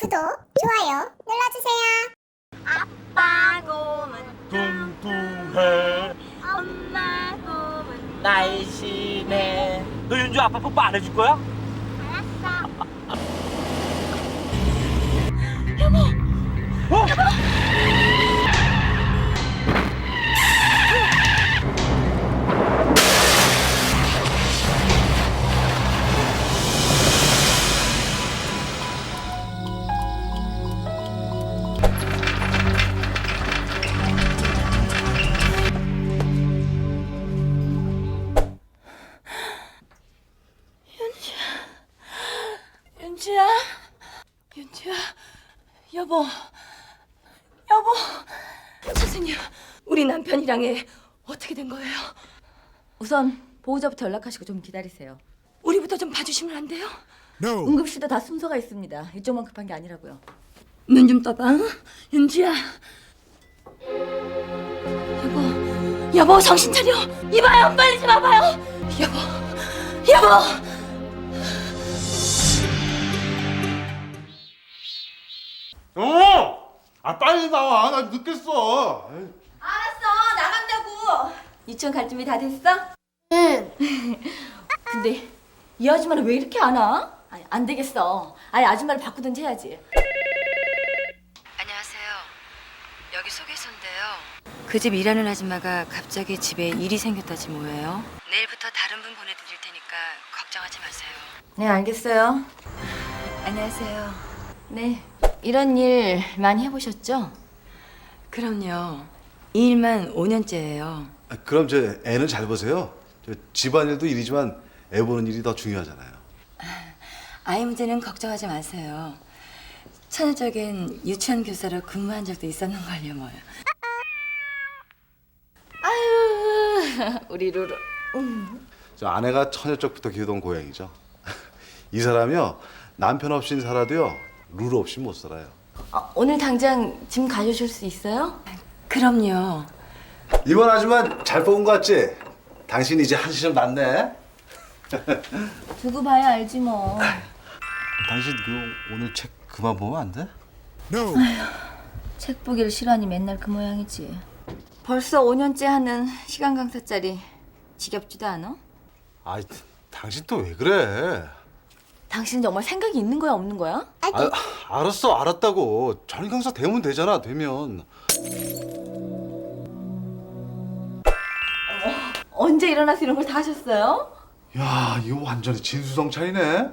구독, 좋아요 눌러주세요. 아빠 곰은 뚱뚱해 엄마 곰은 날씬해 너 윤주 아빠 뽀뽀 안 해줄 거야? 알았어. 어? 윤주 여보, 여보, 선생님, 우리 남편이랑에 어떻게 된 거예요? 우선 보호자부터 연락하시고 좀 기다리세요. 우리부터 좀 봐주시면 안 돼요? 응급실도 다 순서가 있습니다. 이쪽만 급한 게 아니라고요. 눈 좀 떠봐, 응? 윤주야. 여보, 여보, 정신 차려. 이봐요, 빨리 좀 와봐요. 여보, 여보. 어! 아 빨리 나와 나 늦겠어 에이. 알았어, 나간다고. 유치원 갈 준비 다 됐어? 응. 근데 이 아줌마는 왜 이렇게 안 와? 아니, 안 되겠어. 아예 아줌마를 바꾸든지 해야지. 안녕하세요. 여기 소개소인데요. 그 집 일하는 아줌마가 갑자기 집에 일이 생겼다지 뭐예요. 내일부터 다른 분 보내드릴 테니까 걱정하지 마세요. 네, 알겠어요. 안녕하세요. 네, 이런 일 많이 해보셨죠? 그럼요. 이 일만 5년째예요. 아, 그럼 저 애는 잘 보세요 저 집안일도 일이지만 애 보는 일이 더 중요하잖아요 아이 문제는 걱정하지 마세요. 천연적인 유치원 교사로 근무한 적도 있었는걸요, 뭐요. 아유, 우리 루루. 저 아내가 처녀 쪽부터 키우던 고양이죠 이 사람이요 남편 없인 살아도요 룰 없이 못 살아요 아, 오늘 당장 짐 가져오실 수 있어요? 그럼요. 이번 아줌마 잘 뽑은 거 같지? 당신 이제 한시 좀 났네 두고 봐야 알지 뭐. 당신 그 오늘 책 그만 보면 안 돼? 책 보기를 싫어하니 맨날 그 모양이지. 벌써 5년째 하는 시간 강사짜리 지겹지도 않아? 아이 당신 또 왜 그래 당신 정말 생각이 있는 거야 없는 거야? 아, 알았어 알았다고 전임 강사 되면 되잖아 되면 언제 일어나서 이런 걸 다 하셨어요? 야 이거 완전히 진수성찬이네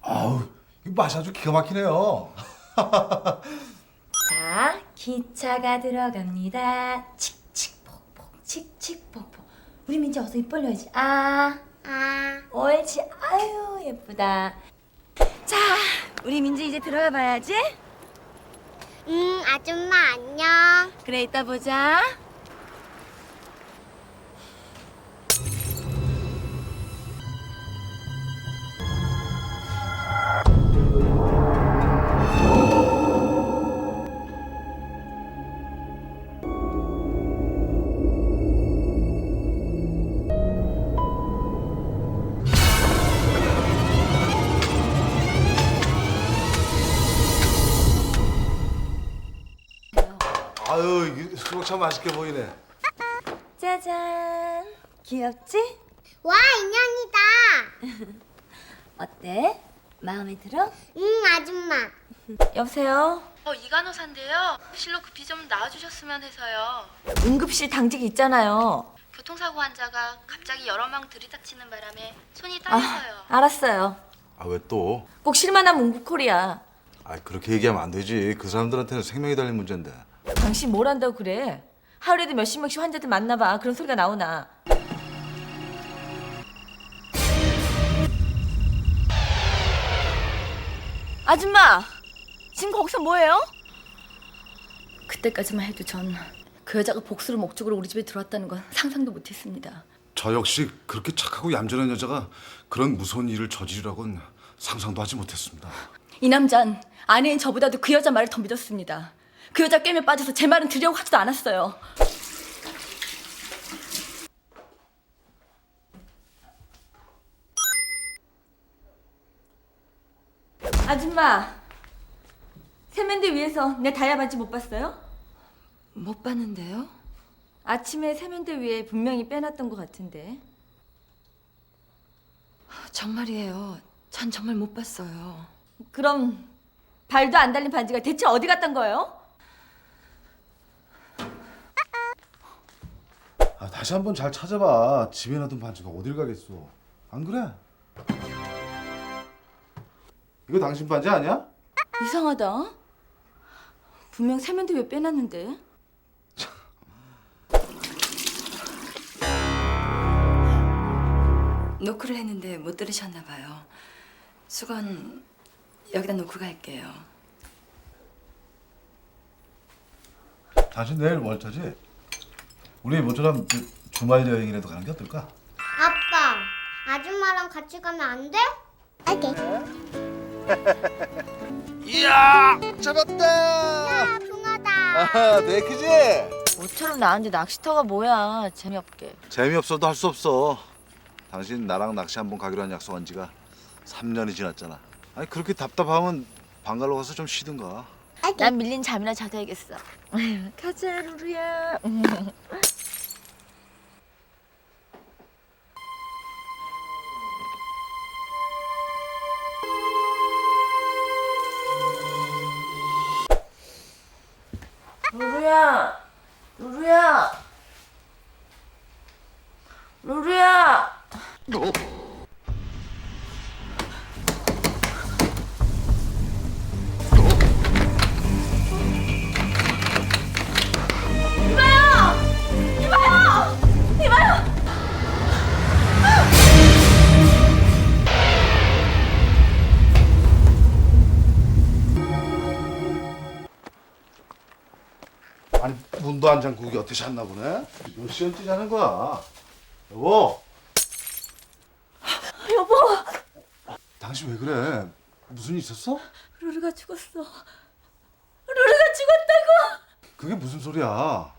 아우 이 맛이 아주 기가 막히네요 자, 기차가 들어갑니다. 칙칙폭폭 칙칙폭폭. 우리 민지 어서 입 벌려야지. 아, 아, 옳지. 아유 예쁘다. 자, 우리 민지 이제 들어가 봐야지. 응, 아줌마 안녕. 그래 이따 보자. 수박 참 맛있게 보이네 짜잔. 귀엽지? 와, 인형이다. 어때? 마음에 들어? 응, 아줌마. 여보세요. 어, 이 간호사인데요. 실로 급히 좀 나와주셨으면 해서요. 응급실 당직 있잖아요. 교통사고 환자가 갑자기 여러 명 들이닥치는 바람에 손이 아, 떨려서요. 알았어요. 아 왜 또? 꼭 실만하면 응급콜이야. 아 그렇게 얘기하면 안 되지 그 사람들한테는 생명이 달린 문제인데 당신 뭘 한다고 그래? 하루에도 몇십 명씩 환자들 만나봐. 그런 소리가 나오나. 아줌마! 지금 거기서 뭐해요? 그때까지만 해도 전 그 여자가 복수를 목적으로 우리 집에 들어왔다는 건 상상도 못했습니다. 저 역시 그렇게 착하고 얌전한 여자가 그런 무서운 일을 저지르라고는 상상도 하지 못했습니다 이 남잔 아내인 저보다도 그 여자 말을 더 믿었습니다. 그 여자 게임에 빠져서 제 말은 들으려고 하지도 않았어요. 아줌마, 세면대 위에서 내 다이아 반지 못 봤어요? 못 봤는데요. 아침에 세면대 위에 분명히 빼놨던 것 같은데. 정말이에요. 전 정말 못 봤어요. 그럼 발도 안 달린 반지가 대체 어디 갔던 거예요? 아, 다시 한번 잘 찾아봐. 집에 놔둔 반지가 어딜 가겠어. 안 그래? 이거 당신 반지 아니야? 이상하다. 분명 세면대 위에 빼놨는데. 노크를 했는데 못 들으셨나 봐요. 수건 여기다 놓고 갈게요. 당신 내일 월터지? 우리 모처럼 그 주말 여행이라도 가는 게 어떨까? 아빠, 아줌마랑 같이 가면 안 돼? 오케이. 이야 잡았다. 아, 붕어다. 아하 내 크지? 모처럼 나한테 낚시터가 뭐야. 재미없게. 재미없어도 할 수 없어. 당신 나랑 낚시 한번 가기로 한 약속한 지가 3년이 지났잖아. 아니 그렇게 답답하면 방갈로 가서 좀 쉬든가. 난 밀린 잠이나 자야겠어. 가자. 루루야, 아니 문도 안 잠그고 곁에 잤나 보네. 몇 시간째 자는 거야? 여보. 여보, 당신 왜 그래? 무슨 일 있었어? 루루가 죽었어. 루루가 죽었다고. 그게 무슨 소리야?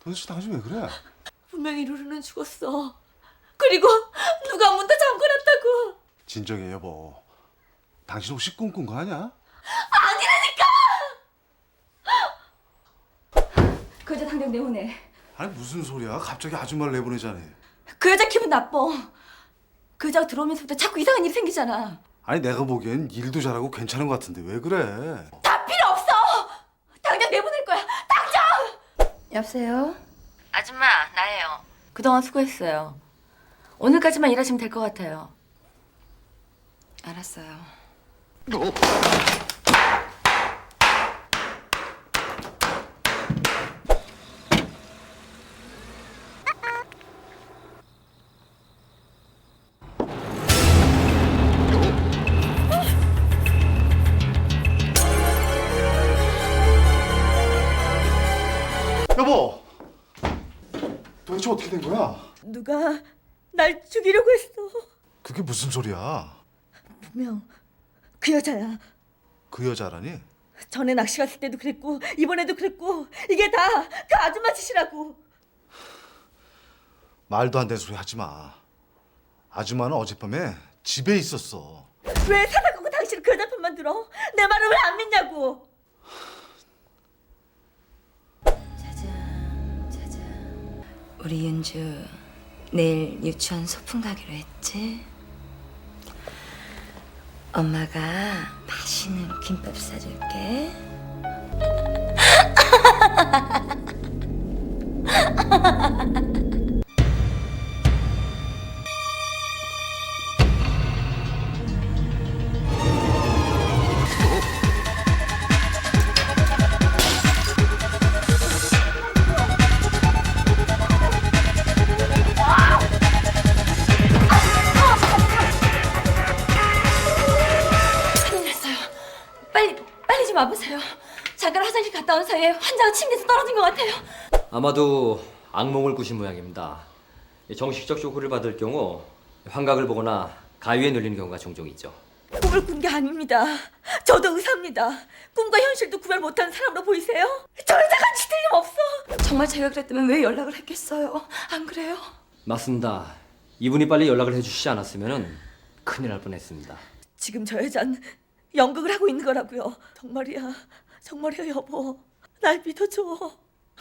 도대체 당신 왜 그래? 분명히 루루는 죽었어. 그리고 누가 문도 잠궈놨다고. 진정해 여보. 당신 혹시 꿈꾼 거 아니야? 그 여자 당장 내보내. 아니 무슨 소리야? 갑자기 아줌마를 내보내자니. 그 여자 기분 나빠. 그 여자가 들어오면서부터 자꾸 이상한 일이 생기잖아. 아니 내가 보기엔 일도 잘하고 괜찮은 것 같은데 왜 그래? 다 필요 없어. 당장 내보낼 거야. 당장. 여보세요? 아줌마 나예요. 그동안 수고했어요. 오늘까지만 일하시면 될 것 같아요. 알았어요. 도대체 어떻게 된 거야? 누가 날 죽이려고 했어. 그게 무슨 소리야? 분명 그 여자야. 그 여자라니? 전에 낚시 갔을 때도 그랬고 이번에도 그랬고 이게 다 그 아줌마 짓이라고. 말도 안 되는 소리 하지 마. 아줌마는 어젯밤에 집에 있었어. 왜 사다 끊고 당신은 그 여자 편만 들어? 내 말을 왜 안 믿냐고. 우리 윤주 내일 유치원 소풍 가기로 했지? 엄마가 맛있는 김밥 싸줄게. 사이에 환자가 침대에서 떨어진 것 같아요. 아마도 악몽을 꾸신 모양입니다. 정식적 쇼크를 받을 경우 환각을 보거나 가위에 눌리는 경우가 종종 있죠. 꿈을 꾼 게 아닙니다. 저도 의사입니다. 꿈과 현실도 구별 못하는 사람으로 보이세요? 저 여자가 지 틀림없어. 정말 제가 그랬다면 왜 연락을 했겠어요? 안 그래요? 맞습니다. 이분이 빨리 연락을 해주시지 않았으면 큰일 날 뻔했습니다. 지금 저 여잔 연극을 하고 있는 거라고요. 정말이야. 정말이야 여보. 날 믿어줘.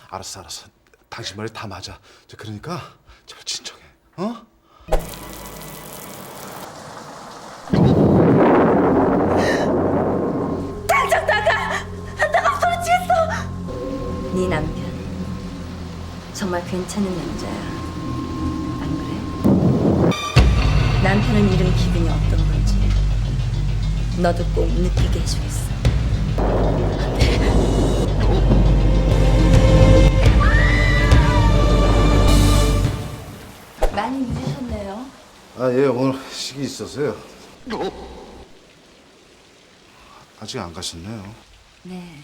알았어 알았어. 당신 말이 다 맞아. 저 그러니까 잘 진정해. 어? 당장 나가! 나가 소리치겠어! 네 남편 정말 괜찮은 남자야. 안 그래? 남편은 이런 기분이 어떤 건지 너도 꼭 느끼게 해주겠어. 많이 늦으셨네요. 아 예 오늘 식이 있어서요. 아직 안 가셨네요. 네.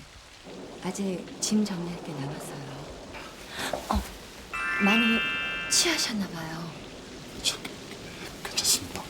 아직 짐 정리할 게 남았어요. 어, 많이 취하셨나 봐요. 저 괜찮습니다.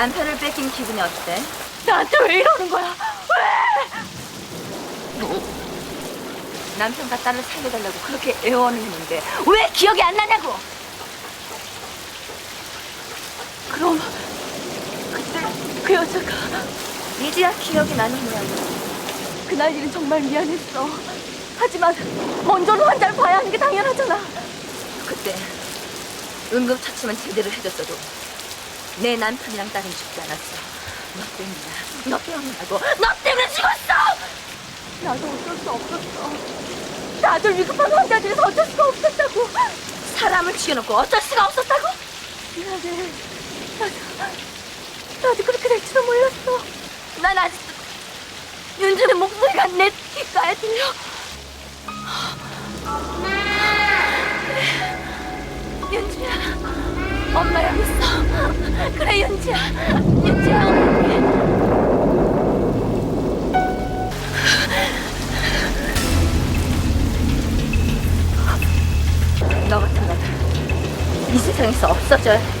남편을 뺏긴 기분이 어때? 나한테 왜 이러는 거야? 남편과 딸을 살려달라고 그렇게 애원을 했는데 왜 기억이 안 나냐고! 그럼 그때 그 여자가 이제야 기억이 나는 모양이야. 그날 일은 정말 미안했어. 하지만 먼저는 환자를 봐야 하는 게 당연하잖아. 그때 응급처치만 제대로 해줬어도 내 남편이랑 딸은 죽지 않았어. 너 때문이야. 너 때문이라고. 너 때문에 죽었어! 나도 어쩔 수 없었어. 나들 위급한 환자들에서 어쩔 수가 없었다고. 사람을 죽여놓고 어쩔 수가 없었다고? 미안해. 나도, 나도 그렇게 될 줄은 몰랐어. 난 아직도 윤주의 목소리가 내 귓가에 들려. 윤주야 어머니. 너 같은 놈이 세상에서 없어져야 해.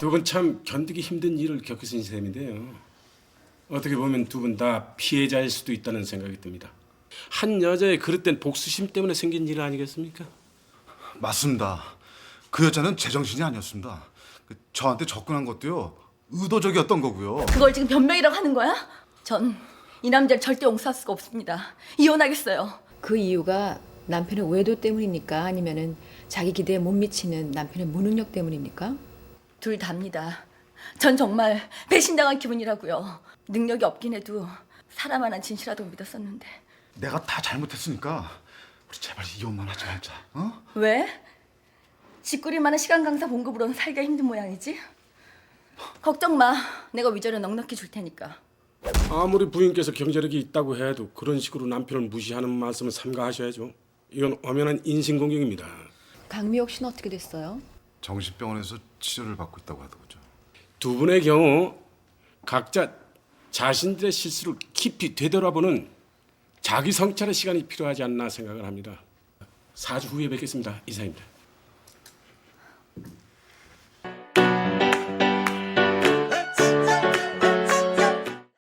두분 참 견디기 힘든 일을 겪으신 셈인데요. 어떻게 보면 두 분 다 피해자일 수도 있다는 생각이 듭니다. 한 여자의 그릇된 복수심 때문에 생긴 일 아니겠습니까? 맞습니다. 그 여자는 제정신이 아니었습니다. 그 저한테 접근한 것도요 의도적이었던 거고요. 그걸 지금 변명이라고 하는 거야? 전 이 남자를 절대 용서할 수가 없습니다. 이혼하겠어요. 그 이유가 남편의 외도 때문입니까? 아니면은 자기 기대에 못 미치는 남편의 무능력 때문입니까? 둘 다입니다. 전 정말 배신당한 기분이라고요. 능력이 없긴 해도 사람 하나 진실하다고 믿었었는데. 내가 다 잘못했으니까 우리 제발 이혼만 하지 말자. 어? 왜? 짓구릴 만한 시간 강사 봉급으로는 살기가 힘든 모양이지? 걱정 마. 내가 위자료 넉넉히 줄 테니까. 아무리 부인께서 경제력이 있다고 해도 그런 식으로 남편을 무시하는 말씀은 삼가하셔야죠. 이건 엄연한 인신공격입니다. 강미옥 씨는 어떻게 됐어요? 정신병원에서 치료를 받고 있다고 하더군요. 두 분의 경우 각자 자신들의 실수를 깊이 되돌아보는 자기 성찰의 시간이 필요하지 않나 생각을 합니다. 4주 후에 뵙겠습니다. 이상입니다.